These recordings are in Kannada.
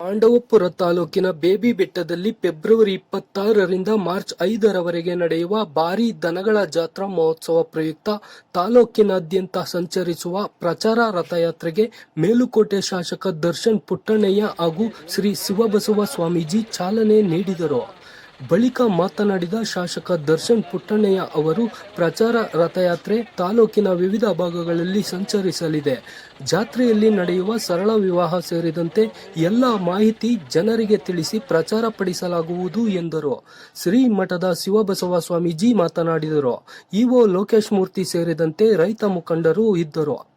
ಪಾಂಡವಪುರ ತಾಲೂಕಿನ ಬೇಬಿ ಬೆಟ್ಟದಲ್ಲಿ ಫೆಬ್ರವರಿ ಇಪ್ಪತ್ತಾರರಿಂದ ಮಾರ್ಚ್ ಐದರವರೆಗೆ ನಡೆಯುವ ಭಾರಿ ದನಗಳ ಜಾತ್ರಾ ಮಹೋತ್ಸವ ಪ್ರಯುಕ್ತ ತಾಲೂಕಿನಾದ್ಯಂತ ಸಂಚರಿಸುವ ಪ್ರಚಾರ ರಥಯಾತ್ರೆಗೆ ಮೇಲುಕೋಟೆ ಶಾಸಕ ದರ್ಶನ್ ಪುಟ್ಟಣ್ಣಯ್ಯ ಹಾಗೂ ಶ್ರೀ ಶಿವಬಸವ ಸ್ವಾಮೀಜಿ ಚಾಲನೆ ನೀಡಿದರು. ಬಳಿಕ ಮಾತನಾಡಿದ ಶಾಸಕ ದರ್ಶನ್ ಪುಟ್ಟಣ್ಣಯ್ಯ ಅವರು, ಪ್ರಚಾರ ರಥಯಾತ್ರೆ ತಾಲೂಕಿನ ವಿವಿಧ ಭಾಗಗಳಲ್ಲಿ ಸಂಚರಿಸಲಿದೆ. ಜಾತ್ರೆಯಲ್ಲಿ ನಡೆಯುವ ಸರಳ ವಿವಾಹ ಸೇರಿದಂತೆ ಎಲ್ಲ ಮಾಹಿತಿ ಜನರಿಗೆ ತಿಳಿಸಿ ಪ್ರಚಾರ ಪಡಿಸಲಾಗುವುದು ಎಂದರು. ಶ್ರೀ ಮಠದ ಶಿವಬಸವ ಸ್ವಾಮೀಜಿ ಮಾತನಾಡಿದರು. ಇಒ ಲೋಕೇಶ್ ಮೂರ್ತಿ ಸೇರಿದಂತೆ ರೈತ ಮುಖಂಡರು ಇದ್ದರು.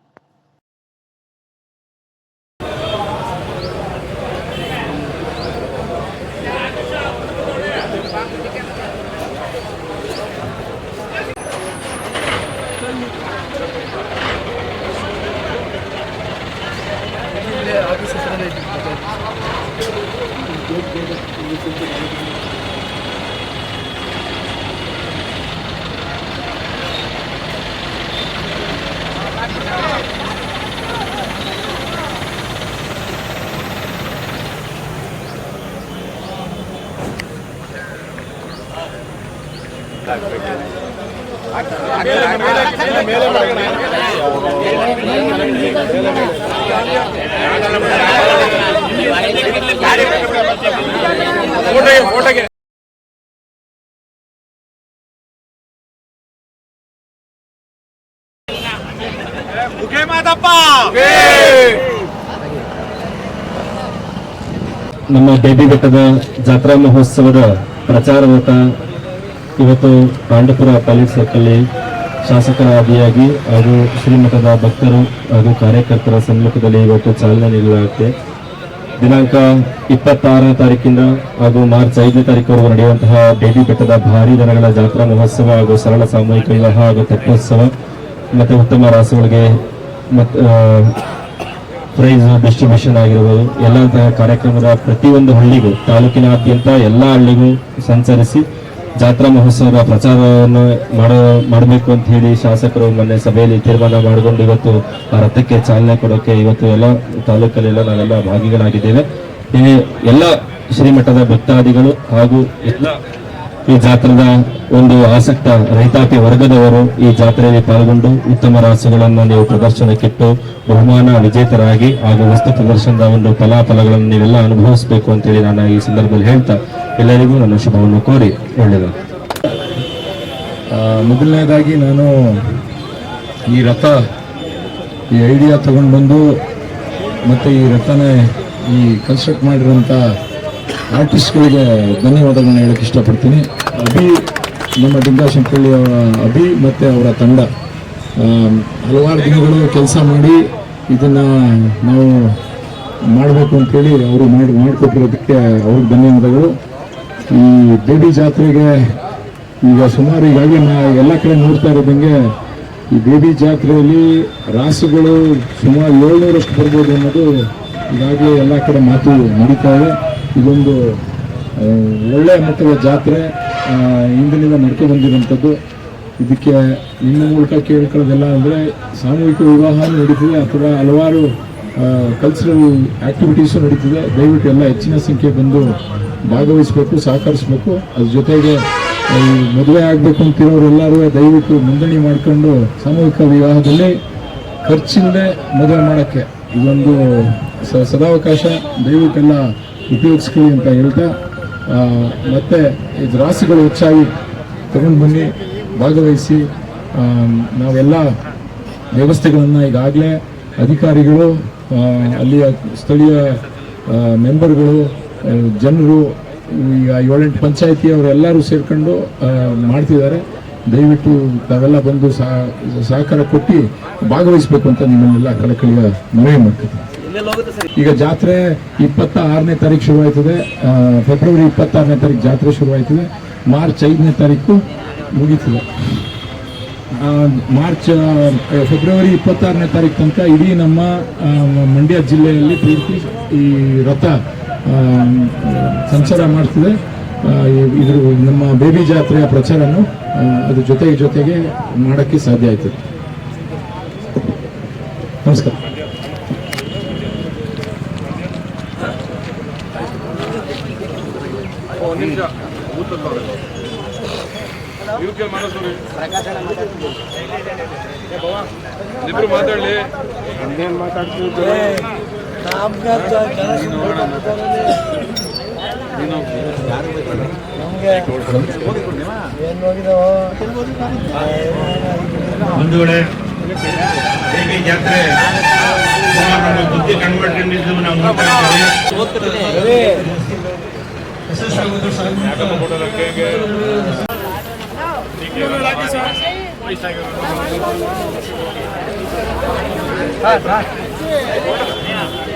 Tá, tak, tak. ಮಾದಪ್ಪ ನಮ್ಮ ಬೇಬಿ ಬೆಟ್ಟದ ಜಾತ್ರಾ ಮಹೋತ್ಸವದ ಪ್ರಚಾರ ರಥ ಇವತ್ತು ಪಾಂಡಪುರ ತಾಲೂಕ್ ಸರ್ಕಲ್ಲಿ ಶಾಸಕರ ಆದಿಯಾಗಿ ಹಾಗೂ ಶ್ರೀಮಠದ ಭಕ್ತರು ಹಾಗೂ ಕಾರ್ಯಕರ್ತರ ಸಮ್ಮುಖದಲ್ಲಿ ಇವತ್ತು ಚಾಲನೆ ನೀಡಲಾಗುತ್ತೆ. ದಿನಾಂಕ ಇಪ್ಪತ್ತಾರನೇ ತಾರೀಕಿಂದ ಹಾಗೂ ಮಾರ್ಚ್ ಐದನೇ ತಾರೀಕುವರೆಗೂ ನಡೆಯುವಂತಹ ಬೇಬಿ ಬೆಟ್ಟದ ಭಾರಿ ದನಗಳ ಜಾತ್ರಾ ಮಹೋತ್ಸವ ಹಾಗೂ ಸರಳ ಸಾಮೂಹಿಕ ವಿವಾಹ ಹಾಗೂ ತೆಪ್ಪೋತ್ಸವ ಮತ್ತು ಉತ್ತಮ ರಾಸುಗಳಿಗೆ ಮತ್ತು ಪ್ರೈಸ್ ಡಿಸ್ಟ್ರಿಬ್ಯೂಷನ್ ಆಗಿರ್ಬೋದು ಎಲ್ಲ ಕಾರ್ಯಕ್ರಮದ ಪ್ರತಿಯೊಂದು ಹಳ್ಳಿಗೂ, ತಾಲೂಕಿನಾದ್ಯಂತ ಎಲ್ಲ ಹಳ್ಳಿಗೂ ಸಂಚರಿಸಿ ಜಾತ್ರಾ ಮಹೋತ್ಸವದ ಪ್ರಚಾರವನ್ನು ಮಾಡೋ, ಮಾಡಬೇಕು ಅಂತ ಹೇಳಿ ಶಾಸಕರು ಮೊನ್ನೆ ಸಭೆಯಲ್ಲಿ ತೀರ್ಮಾನ ಮಾಡಿಕೊಂಡು ಇವತ್ತು ಆ ರಥಕ್ಕೆ ಚಾಲನೆ ಕೊಡೋಕೆ ಇವತ್ತು ಎಲ್ಲ ತಾಲೂಕಲ್ಲೆಲ್ಲ ನಾವೆಲ್ಲ ಭಾಗಿಗಳಾಗಿದ್ದೇವೆ. ಎಲ್ಲ ಶ್ರೀಮಠದ ಭಕ್ತಾದಿಗಳು ಹಾಗೂ ಎಲ್ಲ ಈ ಜಾತ್ರದ ಒಂದು ಆಸಕ್ತ ರೈತಾಪಿ ವರ್ಗದವರು ಈ ಜಾತ್ರೆಯಲ್ಲಿ ಪಾಲ್ಗೊಂಡು ಉತ್ತಮ ರಾಸುಗಳನ್ನು ನೀವು ಪ್ರದರ್ಶನಕ್ಕಿಟ್ಟು ಬಹುಮಾನ ವಿಜೇತರಾಗಿ ಹಾಗೂ ವಸ್ತು ಪ್ರದರ್ಶನದ ಒಂದು ಫಲಾಫಲಗಳನ್ನು ನೀವೆಲ್ಲ ಅನುಭವಿಸಬೇಕು ಅಂತೇಳಿ ನಾನು ಈ ಸಂದರ್ಭದಲ್ಲಿ ಹೇಳ್ತಾ ಎಲ್ಲರಿಗೂ ನನ್ನ ಶುಭವನ್ನು ಕೋರಿ ಒಳ್ಳೆಯದು ಮೊದಲನೇದಾಗಿ ನಾನು ಈ ರಥ, ಈ ಐಡಿಯಾ ತಗೊಂಡು ಬಂದು ಮತ್ತು ಈ ರಥನ ಈ ಕನ್ಸ್ಟ್ರಕ್ಟ್ ಮಾಡಿರೋಂಥ ಆರ್ಟಿಸ್ಟ್ಗಳಿಗೆ ಧನ್ಯವಾದಗಳನ್ನ ಹೇಳೋಕ್ಕೆ ಇಷ್ಟಪಡ್ತೀನಿ. ಅಭಿ, ನಮ್ಮ ಡಿಂಗಾಶಂಕಳ್ಳಿ ಅವರ ಅಭಿ ಮತ್ತು ಅವರ ತಂಡ. ಹಲವಾರು ದಿನಗಳು ಕೆಲಸ ಮಾಡಿ ಇದನ್ನು ನಾವು ಮಾಡಬೇಕು ಅಂತೇಳಿ ಅವರು ಮಾಡಿ, ಮಾಡಿಕೊಟ್ಟಿರೋದಕ್ಕೆ ಅವ್ರಿಗೆ ಧನ್ಯವಾದಗಳು. ಈ ದೇವಿ ಜಾತ್ರೆಗೆ ಈಗ ಸುಮಾರು ಈಗಾಗಿ ನಾ ಎಲ್ಲ ಕಡೆ ನೋಡ್ತಾ ಇರೋದಂಗೆ ಈ ದೇವಿ ಜಾತ್ರೆಯಲ್ಲಿ ರಾಸುಗಳು ಸುಮಾರು ಏಳ್ನೂರಷ್ಟು ಬರ್ಬೋದು ಅನ್ನೋದು ಈಗಾಗಲೇ ಎಲ್ಲ ಕಡೆ ಮಾತು ನಡೀತಾ ಇದೆ. ಇದೊಂದು ಒಳ್ಳೆಯ ಮಟ್ಟದ ಜಾತ್ರೆ ಹಿಂದಿನಿಂದ ನಡ್ಕೊ ಬಂದಿರೋಂಥದ್ದು ಇದಕ್ಕೆ ನಿಮ್ಮ ಮೂಲಕ ಕೇಳ್ಕೊಳ್ಳೋದೆಲ್ಲ ಅಂದರೆ ಸಾಮೂಹಿಕ ವಿವಾಹ ನಡೀತಿದೆ. ಅಥವಾ ಹಲವಾರು ಕಲ್ಚರಲ್ ಆಕ್ಟಿವಿಟೀಸು ನಡೀತಿದೆ. ದಯವಿಟ್ಟು ಎಲ್ಲ ಹೆಚ್ಚಿನ ಸಂಖ್ಯೆ ಬಂದು ಭಾಗವಹಿಸಬೇಕು, ಸಹಕರಿಸಬೇಕು. ಅದ್ರ ಜೊತೆಗೆ ಈ ಮದುವೆ ಆಗಬೇಕು ಅಂತಿರೋರೆಲ್ಲರೂ ದಯವಿಟ್ಟು ನೋಂದಣಿ ಮಾಡ್ಕೊಂಡು ಸಾಮೂಹಿಕ ವಿವಾಹದಲ್ಲಿ ಖರ್ಚಿಲ್ಲದೆ ಮದುವೆ ಮಾಡೋಕ್ಕೆ. ಇದೊಂದು ಸದಾವಕಾಶ. ದಯವಿಟ್ಟೆಲ್ಲ ಉಪಯೋಗಿಸ್ಕೊಳ್ಳಿ ಅಂತ ಹೇಳ್ತಾ ಮತ್ತು ಇದು ರಾಸಿಗಳು ಹೆಚ್ಚಾಗಿ ತಗೊಂಡು ಬನ್ನಿ, ಭಾಗವಹಿಸಿ. ನಾವೆಲ್ಲ ವ್ಯವಸ್ಥೆಗಳನ್ನು ಈಗಾಗಲೇ ಅಧಿಕಾರಿಗಳು ಅಲ್ಲಿಯ ಸ್ಥಳೀಯ ಮೆಂಬರ್ಗಳು ಜನರು ಈಗ ಏಳೆಂಟು ಪಂಚಾಯತಿ ಅವರೆಲ್ಲರೂ ಸೇರ್ಕೊಂಡು ಮಾಡ್ತಿದ್ದಾರೆ. ದಯವಿಟ್ಟು ತಾವೆಲ್ಲ ಬಂದು ಸಹ- ಸಹಕಾರ ಕೊಟ್ಟು ಭಾಗವಹಿಸಬೇಕು ಅಂತ ನಿಮ್ಮನ್ನೆಲ್ಲ ಕಳಕಳಿಯ ಮನವಿ ಮಾಡ್ತೀನಿ. ಈಗ ಜಾತ್ರೆ ಇಪ್ಪತ್ತ ಆರನೇ ತಾರೀಕು ಶುರುವಾಯ್ತದೆ. ಫೆಬ್ರವರಿ ಇಪ್ಪತ್ತಾರನೇ ತಾರೀಕು ಜಾತ್ರೆ ಶುರುವಾಯ್ತದೆ. ಮಾರ್ಚ್ ಐದನೇ ತಾರೀಕು ಮುಗೀತದೆ. ಮಾರ್ಚ್ ಫೆಬ್ರವರಿ ಇಪ್ಪತ್ತಾರನೇ ತಾರೀಕು ತನಕ ಇಡೀ ನಮ್ಮ ಮಂಡ್ಯ ಜಿಲ್ಲೆಯಲ್ಲಿ ಪೂರ್ತಿ ಈ ರಥ ಸಂಚಾರ ಮಾಡ್ತಿದೆ. ಇದ್ರ, ನಮ್ಮ ಬೇಬಿ ಜಾತ್ರೆಯ ಪ್ರಚಾರನು ಅದ್ರ ಜೊತೆಗೆ ಜೊತೆಗೆ ಮಾಡೋಕ್ಕೆ ಸಾಧ್ಯ ಆಯಿತು. ನಮಸ್ಕಾರ. ಇವಕ್ಕೆ ಮನಸ್ಸು ಇಬ್ರು ಮಾತಾಡಲಿ. ಬಂಧುಗಳೇ ದೇವಿ ಜಾತ್ರೆ. ಸುಮಾರು ನಮ್ಮ ಬುದ್ಧಿ ನಾವು ನೋಡ್ತಾ ಇದ್ದೇವೆ ಯಶಸ್ಸಾಗುವುದು ಸಾಧ್ಯ